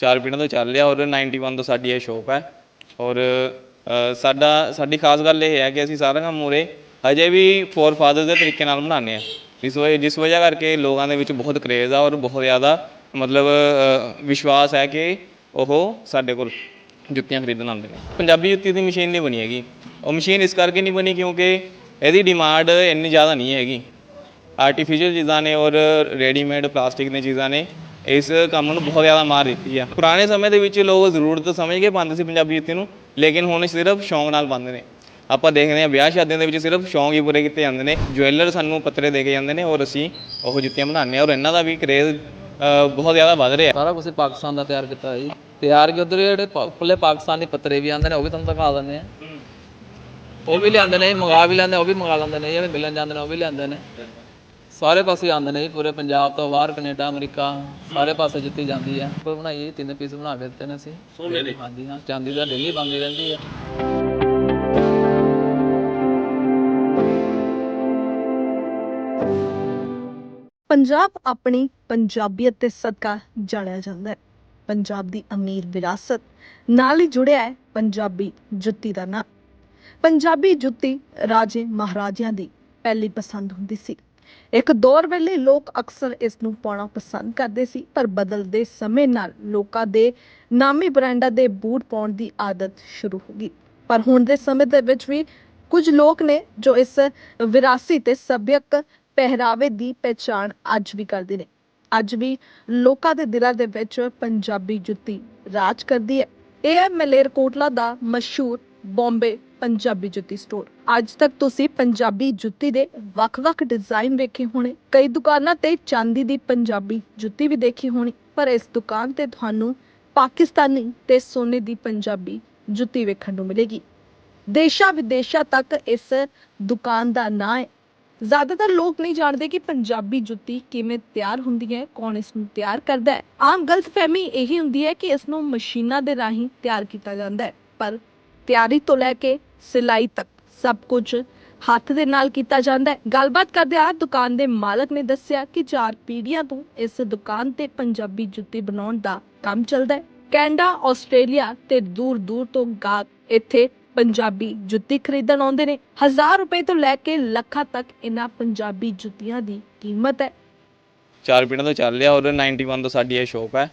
ਚਾਰ ਪੀੜਾਂ ਤੋਂ ਚੱਲ ਰਿਹਾ ਔਰ 91 ਤੋਂ ਸਾਡੀ ਇਹ ਸ਼ੋਪ ਹੈ। ਔਰ ਸਾਡਾ, ਸਾਡੀ ਖਾਸ ਗੱਲ ਇਹ ਹੈ ਕਿ ਅਸੀਂ ਸਾਰਾ ਕੰਮ ਉਰੇ ਅਜੇ ਵੀ ਫੋਰ ਫਾਦਰ ਦੇ ਤਰੀਕੇ ਨਾਲ ਬਣਾਉਂਦੇ ਆ ਇਸ ਵਜ੍ਹਾ ਜਿਸ ਵਜ੍ਹਾ ਕਰਕੇ ਲੋਕਾਂ ਦੇ ਵਿੱਚ ਬਹੁਤ ਕਰੇਜ਼ ਆ ਔਰ ਬਹੁਤ ਜ਼ਿਆਦਾ ਮਤਲਬ ਵਿਸ਼ਵਾਸ ਹੈ ਕਿ ਉਹ ਸਾਡੇ ਕੋਲ ਜੁੱਤੀਆਂ ਖਰੀਦਣ ਆਉਂਦੇ ਨੇ। ਪੰਜਾਬੀ ਜੁੱਤੀ ਦੀ ਮਸ਼ੀਨ ਨਹੀਂ ਬਣੀ ਹੈਗੀ। ਉਹ ਮਸ਼ੀਨ ਇਸ ਕਰਕੇ ਨਹੀਂ ਬਣੀ ਕਿਉਂਕਿ ਇਹਦੀ ਡਿਮਾਂਡ ਇੰਨੀ ਜ਼ਿਆਦਾ ਨਹੀਂ ਹੈਗੀ। ਆਰਟੀਫੀਸ਼ੀਅਲ ਚੀਜ਼ਾਂ ਨੇ ਔਰ ਰੈਡੀਮੇਡ ਪਲਾਸਟਿਕ ਦੀਆਂ ਚੀਜ਼ਾਂ ਨੇ। ਇਸ ਕੰਮ ਨੂੰ ਬਹੁਤ ਜ਼ਿਆਦਾ ਮਾਰ ਦਿੱਤੀ ਆ। ਪੁਰਾਣੇ ਸਮੇਂ ਦੇ ਵਿੱਚ ਲੋਕ ਜ਼ਰੂਰਤ ਸਮਝ ਕੇ ਪਾਉਂਦੇ ਸੀ ਪੰਜਾਬੀ ਜੁੱਤੀ ਨੂੰ ਲੇਕਿਨ ਹੁਣ ਸਿਰਫ ਸ਼ੌਂਕ ਨਾਲ ਪਾਉਂਦੇ ਨੇ। ਆਪਾਂ ਦੇਖਦੇ ਹਾਂ ਵਿਆਹ ਸ਼ਾਦੀਆਂ ਦੇ ਵਿੱਚ ਸਿਰਫ ਸ਼ੌਂਕ ਹੀ ਪੂਰੇ ਕੀਤੇ ਜਾਂਦੇ ਨੇ। ਜੁਐਲਰ ਸਾਨੂੰ ਪੱਤਰੇ ਦੇ ਕੇ ਜਾਂਦੇ ਨੇ ਔਰ ਅਸੀਂ ਉਹ ਜੁੱਤੀਆਂ ਬਣਾਉਂਦੇ ਹਾਂ ਔਰ ਇਹਨਾਂ ਦਾ ਵੀ ਕਰੇਜ਼ ਬਹੁਤ ਜ਼ਿਆਦਾ ਵੱਧ ਰਿਹਾ। ਸਾਰਾ ਕੁਝ ਪਾਕਿਸਤਾਨ ਦਾ ਤਿਆਰ ਕੀਤਾ ਹੈ ਜੀ। ਤਿਆਰ ਕਿ ਉਧਰ ਜਿਹੜੇ ਪੱਲੇ ਪਾਕਿਸਤਾਨੀ ਪੱਤਰੇ ਵੀ ਆਉਂਦੇ ਨੇ ਉਹ ਵੀ ਤੁਹਾਨੂੰ ਦਿਖਾ ਦਿੰਦੇ ਆ ਉਹ ਵੀ ਲਿਆਂਦੇ ਨੇ ਮੰਗਾ ਵੀ ਲੈਂਦੇ ਉਹ ਵੀ ਮੰਗਾ ਲੈਂਦੇ ਨੇ ਜਿਹੜੇ ਮਿਲਣ ਜਾਂਦੇ ਨੇ ਉਹ ਵੀ ਲਿਆਂਦੇ ਨੇ। ਸਾਰੇ ਪਾਸੇ ਆਉਂਦੇ ਨੇ ਜੀ ਪੂਰੇ ਪੰਜਾਬ ਤੋਂ ਬਾਹਰ ਕੈਨੇਡਾ ਅਮਰੀਕਾ ਸਾਰੇ ਪਾਸੇ ਜਿੱਤੀ ਜਾਂਦੀ ਹੈ। ਉਹ ਬਣਾਈ ਤਿੰਨ ਪੀਸ ਬਣਾ ਕੇ ਦਿੱਤੇ ਨੇ ਅਸੀਂ। ਸੋਨੇ ਦੇ ਹਾਂਜੀ ਹਾਂ ਚਾਂਦੀ ਦਾ ਡੇਲੀ ਬਣਦੀ ਰਹਿੰਦੀ ਹੈ। ਪੰਜਾਬ ਆਪਣੀ ਪੰਜਾਬੀਅਤ ਤੇ ਸਦਕਾ ਜਾਣਿਆ ਜਾਂਦਾ ਹੈ। ਪੰਜਾਬ ਦੀ ਅਮੀਰ ਵਿਰਾਸਤ ਨਾਲ ਹੀ ਜੁੜਿਆ ਹੈ ਪੰਜਾਬੀ ਜੁੱਤੀ ਦਾ ਨਾਂ। ਪੰਜਾਬੀ ਜੁੱਤੀ ਰਾਜੇ ਮਹਾਰਾਜਿਆਂ ਦੀ ਪਹਿਲੀ ਪਸੰਦ ਹੁੰਦੀ ਸੀ। ਇੱਕ ਦੌਰ ਵੇਲੇ ਲੋਕ ਅਕਸਰ ਇਸ ਨੂੰ ਪਾਉਣਾ ਪਸੰਦ ਕਰਦੇ ਸੀ, ਪਰ ਬਦਲਦੇ ਸਮੇਂ ਨਾਲ ਲੋਕਾਂ ਦੇ ਨਾਮੀ ਬ੍ਰਾਂਡਾਂ ਦੇ ਬੂਟ ਪਾਉਣ ਦੀ ਆਦਤ ਸ਼ੁਰੂ ਹੋ ਗਈ। ਪਰ ਹੁਣ ਦੇ ਸਮੇਂ ਦੇ ਵਿੱਚ ਵੀ ਕੁਝ ਲੋਕ ਨੇ ਜੋ ਇਸ ਵਿਰਾਸੀ ਤੇ ਸੱਭਿਅਕ ਪਹਿਰਾਵੇ ਦੀ ਪਹਿਚਾਣ ਅੱਜ ਵੀ ਕਰਦੇ ਨੇ। ਅੱਜ ਵੀ ਲੋਕਾਂ ਦੇ ਦਿਲਾਂ ਦੇ ਵਿੱਚ ਪੰਜਾਬੀ ਜੁੱਤੀ ਰਾਜ ਕਰਦੀ ਹੈ। ਇਹ ਹੈ ਮਲੇਰਕੋਟਲਾ ਦਾ ਮਸ਼ਹੂਰ ਬੰਬੇ ਪੰਜਾਬੀ ਜੁੱਤੀ ਸਟੋਰ ਅੱਜ ਤੱਕ ਤੁਸੀਂ ਪੰਜਾਬੀ ਜੁੱਤੀ ਦੇ ਵੱਖ-ਵੱਖ ਡਿਜ਼ਾਈਨ ਵੇਖੇ ਹੋਣੇ। ਕਈ ਦੁਕਾਨਾਂ ਤੇ ਚਾਂਦੀ ਦੀ ਪੰਜਾਬੀ ਜੁੱਤੀ ਵੀ ਦੇਖੀ ਹੋਣੀ। ਪਰ ਇਸ ਦੁਕਾਨ ਤੇ ਤੁਹਾਨੂੰ ਪਾਕਿਸਤਾਨੀ ਤੇ ਸੋਨੇ ਦੀ ਪੰਜਾਬੀ ਜੁੱਤੀ ਵੇਖਣ ਨੂੰ ਮਿਲੇਗੀ। ਦੇਸ਼ਾਂ ਵਿਦੇਸ਼ਾਂ ਤੱਕ ਇਸ ਦੁਕਾਨ ਦਾ ਨਾਂ ਹੈ। ਜ਼ਿਆਦਾਤਰ ਲੋਕ ਨਹੀਂ ਜਾਣਦੇ ਕਿ ਪੰਜਾਬੀ ਜੁੱਤੀ ਕਿਵੇਂ ਤਿਆਰ ਹੁੰਦੀ ਹੈ, ਕੌਣ ਇਸ ਨੂੰ ਤਿਆਰ ਕਰਦਾ ਹੈ। ਆਮ ਗਲਤਫਹਿਮੀ ਇਹੀ ਹੁੰਦੀ ਹੈ ਕਿ ਇਸ ਨੂੰ ਮਸ਼ੀਨਾਂ ਦੇ ਰਾਹੀਂ ਤਿਆਰ ਕੀਤਾ ਜਾਂਦਾ ਹੈ। ਪਰ ਤਿਆਰੀ ਤੋਂ ਲੈ ਕੇ ਸਿਲਾਈ ਤੱਕ ਸਭ ਕੁਝ ਹੱਥ ਦੇ ਨਾਲ ਕੀਤਾ ਜਾਂਦਾ ਹੈ। ਗੱਲਬਾਤ ਕਰਦੇ ਆ ਦੁਕਾਨ ਦੇ ਮਾਲਕ ਨੇ ਦੱਸਿਆ ਕਿ ਚਾਰ ਪੀੜ੍ਹੀਆਂ ਤੋਂ ਇਸ ਦੁਕਾਨ ਤੇ ਪੰਜਾਬੀ ਜੁੱਤੀ ਬਣਾਉਣ ਦਾ ਕੰਮ ਚੱਲਦਾ ਹੈ। ਕੈਨੇਡਾ ਆਸਟ੍ਰੇਲੀਆ ਤੇ ਦੂਰ ਦੂਰ ਤੋਂ ਗਾਹਕ ਇੱਥੇ ਪੰਜਾਬੀ ਜੁੱਤੀ ਖਰੀਦਣ ਆਉਂਦੇ ਨੇ। ਹਜ਼ਾਰ ਰੁਪਏ ਤੋਂ ਲੈ ਕੇ ਲੱਖਾਂ ਤੱਕ ਇਹਨਾਂ ਪੰਜਾਬੀ ਜੁੱਤੀਆਂ ਦੀ ਕੀਮਤ ਹੈ। ਚਾਰ ਪੀੜ੍ਹੀਆਂ ਤੋਂ ਚੱਲ ਰਿਹਾ ਔਰ 91 ਤੋਂ ਸਾਡੀ ਇਹ ਸ਼ੋਪ ਹੈ।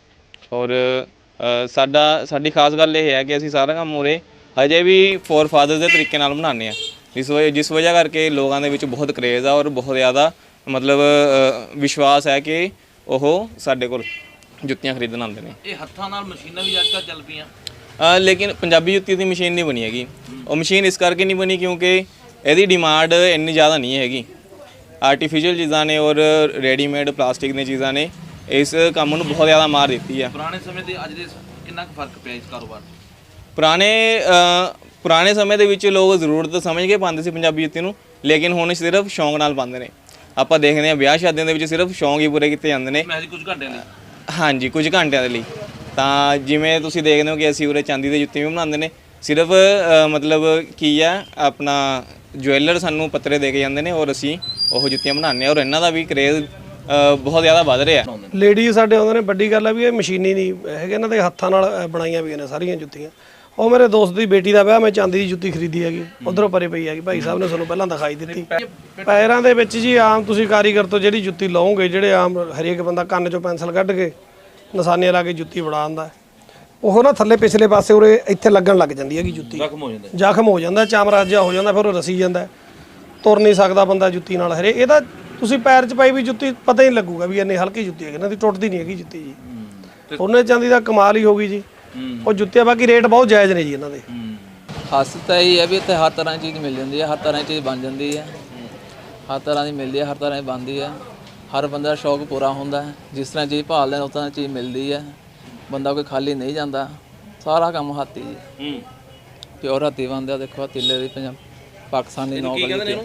ਔਰ ਅ, ਸਾਡਾ ਸਾਡੀ ਖਾਸ ਗੱਲ ਇਹ ਹੈ ਕਿ ਅਸੀਂ ਸਾਰਾ ਕੰਮ ਉਰੇ ਹਜੇ ਵੀ ਫੋਰ ਫਾਦਰ ਦੇ ਤਰੀਕੇ ਨਾਲ ਬਣਾਉਂਦੇ ਆ ਇਸ ਵਜ੍ਹਾ ਜਿਸ ਵਜ੍ਹਾ ਕਰਕੇ ਲੋਕਾਂ ਦੇ ਵਿੱਚ ਬਹੁਤ ਕਰੇਜ਼ ਆ ਔਰ ਬਹੁਤ ਜ਼ਿਆਦਾ ਮਤਲਬ ਵਿਸ਼ਵਾਸ ਹੈ ਕਿ ਉਹ ਸਾਡੇ ਕੋਲ ਜੁੱਤੀਆਂ ਖਰੀਦਣ ਆਉਂਦੇ ਨੇ। ਇਹ ਹੱਥਾਂ ਨਾਲ ਮਸ਼ੀਨਾਂ ਵੀ ਅੱਜ ਕੱਲ੍ਹ ਚੱਲ ਪਈਆਂ। ਲੇਕਿਨ ਪੰਜਾਬੀ ਜੁੱਤੀ ਦੀ ਮਸ਼ੀਨ ਨਹੀਂ ਬਣੀ ਹੈਗੀ। ਉਹ ਮਸ਼ੀਨ ਇਸ ਕਰਕੇ ਨਹੀਂ ਬਣੀ ਕਿਉਂਕਿ ਇਹਦੀ ਡਿਮਾਂਡ ਇੰਨੀ ਜ਼ਿਆਦਾ ਨਹੀਂ ਹੈਗੀ। ਆਰਟੀਫੀਸ਼ੀਅਲ ਚੀਜ਼ਾਂ ਨੇ ਔਰ ਰੈਡੀਮੇਡ ਪਲਾਸਟਿਕ ਦੀਆਂ ਚੀਜ਼ਾਂ ਨੇ ਇਸ ਕੰਮ ਨੂੰ ਬਹੁਤ ਜ਼ਿਆਦਾ ਮਾਰ ਦਿੱਤੀ ਆ। ਪੁਰਾਣੇ ਸਮੇਂ ਤੇ ਅੱਜ ਦੇ ਕਿੰਨਾ ਕੁ ਫ਼ਰਕ ਪਿਆ ਇਸ ਕਾਰੋਬਾਰ 'ਚ? ਪੁਰਾਣੇ ਪੁਰਾਣੇ ਸਮੇਂ ਦੇ ਵਿੱਚ ਲੋਕ ਜ਼ਰੂਰਤ ਸਮਝ ਕੇ ਪਾਉਂਦੇ ਸੀ ਪੰਜਾਬੀ ਜੁੱਤੀ ਨੂੰ ਲੇਕਿਨ ਹੁਣ ਸਿਰਫ ਸ਼ੌਂਕ ਨਾਲ ਪਾਉਂਦੇ ਨੇ। ਆਪਾਂ ਦੇਖਦੇ ਹਾਂ ਵਿਆਹ ਸ਼ਾਦੀਆਂ ਦੇ ਵਿੱਚ ਸਿਰਫ ਸ਼ੌਂਕ ਹੀ ਪੂਰੇ ਕੀਤੇ ਜਾਂਦੇ ਨੇ। ਮੈਂ ਕੁਝ ਘੰਟੇ ਲਈ। ਹਾਂਜੀ ਕੁਝ ਘੰਟਿਆਂ ਦੇ ਲਈ। ਤਾਂ ਜਿਵੇਂ ਤੁਸੀਂ ਦੇਖਦੇ ਹੋ ਕਿ ਅਸੀਂ ਉਰੇ ਚਾਂਦੀ ਦੀ ਜੁੱਤੀ ਵੀ ਬਣਾਉਂਦੇ ਨੇ। ਸਿਰਫ ਮਤਲਬ ਕੀ ਆ ਆਪਣਾ ਜੁਐਲਰ ਸਾਨੂੰ ਪੱਤਰੇ ਦੇ ਕੇ ਜਾਂਦੇ ਨੇ ਔਰ ਅਸੀਂ ਉਹ ਜੁੱਤੀਆਂ ਬਣਾਉਂਦੇ ਹਾਂ ਔਰ ਇਹਨਾਂ ਦਾ ਵੀ ਕਰੇਜ਼ ਬਹੁਤ ਜ਼ਿਆਦਾ ਵੱਧ ਰਿਹਾ। ਲੇਡੀ ਸਾਡੇ ਆਉਂਦੇ ਨੇ ਵੱਡੀ ਗੱਲ ਆ ਵੀ ਇਹ ਮਸ਼ੀਨੀ ਨਹੀਂ ਹੈਗੇ ਇਹਨਾਂ ਦੇ ਹੱਥਾਂ ਨਾਲ ਬਣਾਈਆਂ ਵੀ ਨੇ ਸਾਰੀਆਂ ਜੁੱਤੀਆਂ। ਉਹ ਮੇਰੇ ਦੋਸਤ ਦੀ ਬੇਟੀ ਦਾ ਵਿਆਹ ਮੈਂ ਚਾਂਦੀ ਦੀ ਜੁੱਤੀ ਖਰੀਦੀ ਹੈਗੀ। ਉਧਰੋਂ ਪਰੇ ਪਈ ਹੈਗੀ। ਭਾਈ ਸਾਹਿਬ ਨੇ ਸਾਨੂੰ ਪਹਿਲਾਂ ਦਿਖਾਈ ਦਿੱਤੀ। ਪੈਰਾਂ ਦੇ ਵਿੱਚ ਜੀ ਆਮ ਤੁਸੀਂ ਕਾਰੀਗਰ ਤੋਂ ਜਿਹੜੀ ਜੁੱਤੀ ਲਾਓਗੇ ਜਿਹੜੇ ਆਮ ਹਰੇਕ ਬੰਦਾ ਕੰਨ ਚੋਂ ਪੈਨਸਲ ਕੱਢ ਕੇ ਨਿਸ਼ਾਨੀਆਂ ਲਾ ਕੇ ਜੁੱਤੀ ਬਣਾ ਦਿੰਦਾ। ਉਹ ਨਾ ਥੱਲੇ ਪਿਛਲੇ ਪਾਸੇ ਉਰੇ ਇੱਥੇ ਲੱਗਣ ਲੱਗ ਜਾਂਦੀ ਹੈਗੀ ਜੁੱਤੀ। ਜ਼ਖਮ ਹੋ ਜਾਂਦਾ। ਜ਼ਖਮ ਹੋ ਜਾਂਦਾ ਚਾਮੜਾ ਜਿਹਾ ਹੋ ਜਾਂਦਾ ਫਿਰ ਉਹ ਰਸੀ ਜਾਂਦਾ। ਤੁਰ ਨਹੀਂ ਸਕਦਾ ਬੰਦਾ ਜੁੱਤੀ ਨਾਲ ਹਰੇ। ਇਹਦਾ ਤੁਸੀਂ ਪੈਰ 'ਚ ਪਾਈ ਵੀ ਜੁੱਤੀ ਪਤਾ ਹੀ ਨਹੀਂ ਲੱਗੂਗਾ ਵੀ ਇੰਨੀ ਹਲਕੀ ਜੁੱਤੀ ਹੈ ਇਹਨਾਂ ਦੀ ਟੁੱਟਦੀ ਨਹੀਂ ਹੈਗੀ ਜੁੱਤੀ ਜੀ। ਉਹਨੇ ਚਾਂਦੀ ਦਾ ਕਮਾਲ ਹੀ ਹੋ ਗਈ ਜੀ। ਉਹ ਜੁੱਤੀਆਂ ਬਾਕੀ ਰੇਟ ਬਹੁਤ ਜਾਇਜ਼ ਨੇ ਜੀ ਇਹਨਾਂ ਦੇ। ਖਾਸ ਤਾਂ ਇਹ ਹੈ ਵੀ ਇੱਥੇ ਹਰ ਤਰ੍ਹਾਂ ਦੀ ਚੀਜ਼ ਮਿਲ ਜਾਂਦੀ ਹੈ ਹਰ ਤਰ੍ਹਾਂ ਦੀ ਚੀਜ਼ ਬਣ ਜਾਂਦੀ ਹੈ। ਹਰ ਤਰ੍ਹਾਂ ਦੀ ਮਿਲਦੀ ਹੈ ਹਰ ਤਰ੍ਹਾਂ ਦੀ ਬਣਦੀ ਹੈ। ਹਰ ਬੰਦੇ ਦਾ ਸ਼ੌਕ ਪੂਰਾ ਹੁੰਦਾ ਹੈ। ਜਿਸ ਤਰ੍ਹਾਂ ਚੀਜ਼ ਭਾਲਦੇ ਉਸ ਤਰ੍ਹਾਂ ਚੀਜ਼ ਮਿਲਦੀ ਹੈ। ਬੰਦਾ ਕੋਈ ਖਾਲੀ ਨਹੀਂ ਜਾਂਦਾ। ਸਾਰਾ ਕੰਮ ਹੱਥੀ ਜੀ ਪਿਓਰ ਹੱਥੀ ਬਣਦਾ ਦੇਖੋ ਤਿੱਲੇ ਦੀ ਪੰਜਾਬ ਪਾਕਿਸਤਾਨੀ ਨੌਕ ਵਾਲੀ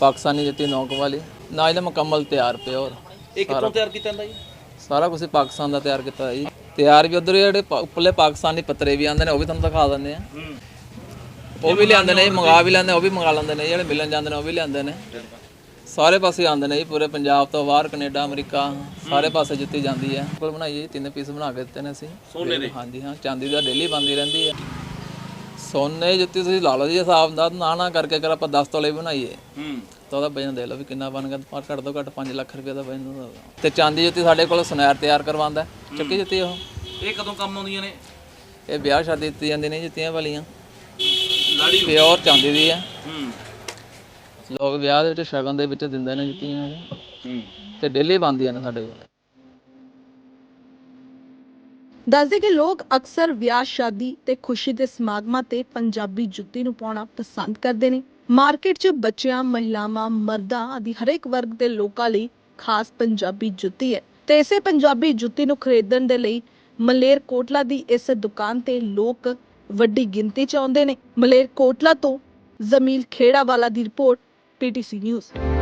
ਪਾਕਿਸਤਾਨੀ ਜੁੱਤੀ ਨੌਕ ਵਾਲੀ ਨਾ ਇਹਦਾ ਮੁਕੰਮਲ ਤਿਆਰ ਪਿਓਰ। ਇਹ ਕਿੱਥੋਂ ਤਿਆਰ ਕੀਤਾ ਜਾਂਦਾ ਜੀ? ਸਾਰਾ ਕੁਝ ਪਾਕਿਸਤਾਨ ਦਾ ਤਿਆਰ ਕੀਤਾ ਜੀ। ਤਿਆਰ ਵੀ ਉਧਰ ਜਿਹੜੇ ਪਾ- ਉੱਪਰਲੇ ਪਾਕਿਸਤਾਨੀ ਪੱਤਰੇ ਵੀ ਆਉਂਦੇ ਨੇ ਉਹ ਵੀ ਤੁਹਾਨੂੰ ਦਿਖਾ ਦਿੰਦੇ ਆ ਉਹ ਵੀ ਲਿਆਂਦੇ ਨੇ ਮੰਗਾ ਵੀ ਲੈਂਦੇ ਉਹ ਵੀ ਮੰਗਾ ਲੈਂਦੇ ਨੇ ਜਿਹੜੇ ਮਿਲਣ ਜਾਂਦੇ ਨੇ ਉਹ ਵੀ ਲਿਆਂਦੇ ਨੇ। ਸਾਰੇ ਪਾਸੇ ਆਉਂਦੇ ਨੇ ਜੀ ਪੂਰੇ ਪੰਜਾਬ ਤੋਂ ਬਾਹਰ ਕੈਨੇਡਾ ਅਮਰੀਕਾ ਸਾਰੇ ਪਾਸੇ ਜੁੱਤੀ ਜਾਂਦੀ ਹੈ। ਕੋਲ ਬਣਾਈ ਹੈ ਜੀ ਤਿੰਨ ਪੀਸ ਬਣਾ ਕੇ ਦਿੱਤੇ ਨੇ ਅਸੀਂ। ਸੋਨੇ ਦੇ? ਹਾਂਜੀ ਹਾਂ ਚਾਂਦੀ ਦਾ ਡੇਲੀ ਬੰਦੀ ਰਹਿੰਦੀ ਹੈ। ਸੋਨੇ ਦੀ ਜੁੱਤੀ ਤੁਸੀਂ ਲਾ ਲਓ ਜੀ ਹਿਸਾਬ ਦਾ ਨਾ ਨਾ ਕਰਕੇ ਅਗਰ ਆਪਾਂ 10 ਤੋਲੇ ਬਣਾਈਏ। ਹੂੰ। ਤਾਂ ਉਹਦਾ ਵਜਨ ਦੇ ਲਓ ਵੀ ਕਿੰਨਾ ਬਣ ਗਿਆ। ਪਰ ਘੱਟ ਤੋਂ ਘੱਟ 5 ਲੱਖ ਰੁਪਏ ਦਾ ਵਜਨ ਹੁੰਦਾ ਉਹਦਾ। ਤੇ ਚਾਂਦੀ ਜੁੱਤੀ ਸਾਡੇ ਕੋਲ ਸੁਨਹਿਰ ਤਿਆਰ ਕਰਵਾਉਂਦਾ ਹੈ। ਚੱਕੀ ਜੁੱਤੀ ਉਹ। ਇਹ ਕਦੋਂ ਕੰਮ ਆਉਂਦੀਆਂ ਨੇ? ਇਹ ਵਿਆਹ ਸ਼ਾਦੀ ਦਿੱਤੀ ਜਾਂਦੀ ਨੇ ਜੁੱਤੀਆਂ ਵਾਲੀਆਂ। ਲਾੜੀ ਪਿਓਰ ਚਾਂਦੀ ਦੀ ਹੈ। ਹੂੰ। ਲੋਕ ਵਿਆਹ ਦੇ ਵਿੱਚ ਸ਼ਗਨ ਦੇ ਵਿੱਚ ਦਿੰਦੇ ਨੇ ਜੁੱਤੀਆਂ ਇਹ। ਹੂੰ। ਤੇ ਡੇਲੀ ਬੰਦੀਆਂ ਨੇ ਸਾਡੇ ਕੋਲ। ਦੱਸਦੇ ਕਿ ਲੋਕ ਅਕਸਰ ਵਿਆਹ ਸ਼ਾਦੀ ਤੇ ਖੁਸ਼ੀ ਦੇ ਸਮਾਗਮਾਂ ਤੇ ਪੰਜਾਬੀ ਜੁੱਤੀ ਨੂੰ ਪਾਉਣਾ ਪਸੰਦ ਕਰਦੇ ਨੇ। ਮਾਰਕੀਟ 'ਚ ਬੱਚਿਆਂ, ਮਹਿਲਾਵਾਂ, ਮਰਦਾਂ ਆਦਿ ਹਰੇਕ ਵਰਗ ਦੇ ਲੋਕਾਂ ਲਈ ਖਾਸ ਪੰਜਾਬੀ ਜੁੱਤੀ ਹੈ। ਤੇ ਇਸੇ ਪੰਜਾਬੀ ਜੁੱਤੀ ਨੂੰ ਖਰੀਦਣ ਦੇ ਲਈ ਮਲੇਰ ਕੋਟਲਾ ਦੀ ਇਸ ਦੁਕਾਨ ਤੇ ਲੋਕ ਵੱਡੀ ਗਿਣਤੀ 'ਚ ਆਉਂਦੇ ਨੇ। ਮਲੇਰ ਕੋਟਲਾ ਤੋਂ ਜ਼ਮੀਲ ਖੇੜਾ ਵਾਲਾ ਦੀ ਰਿਪੋਰਟ ਪੀਟੀਸੀ ਨਿਊਜ਼।